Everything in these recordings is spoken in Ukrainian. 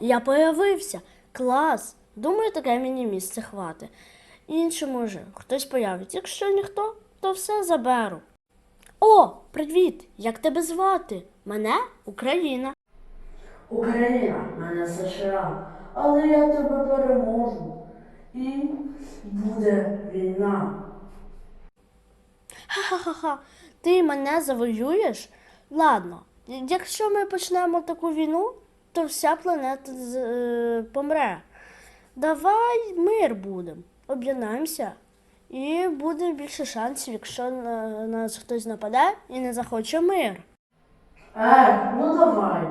Я появився. Клас. Думаю, таке мені місце хвати. Інше може, хтось появиться. Якщо ніхто, то все заберу. О, привіт! Як тебе звати? Мене Україна. Україна, мене США, але я тебе переможу. І буде війна. Ха-ха-ха, ти мене завоюєш? Ладно, якщо ми почнемо таку війну, то вся планета з- е, помре. Давай мир будемо, об'єднаємося. І буде більше шансів, якщо на нас хтось нападе і не захоче мир. Ех, ну давай,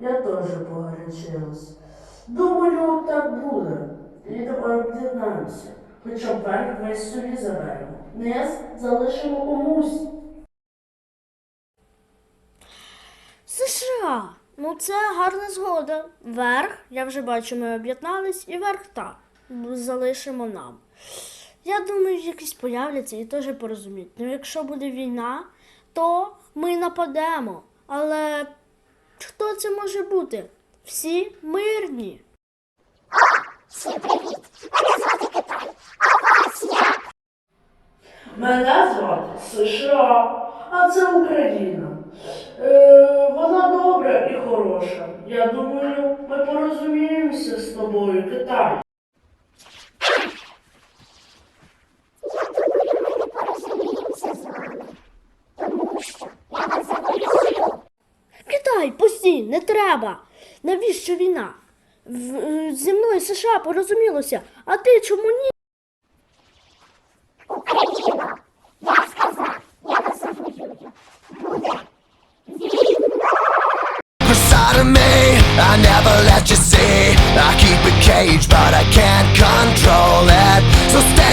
я теж погорячилась. Думаю, так буде. І давай об'єднаємося. Хоча б весь собі заберемо. Низ залишимо комусь. США! Ну це гарна згода. Верх, я вже бачу, ми об'єднались, і верх так. Залишимо нам. Я думаю, якісь появляться і теж порозуміють. Ну, якщо буде війна, то ми нападемо. Але хто це може бути? Всі мирні. Всім привіт! Мене звати США, а це Україна. Е, вона з тобою, Китай. Китай, постій, не треба. Навіщо війна? В- Зі мною США порозумілося, а ти чому ні? side of me I never let you see I keep but I can't control it. So stay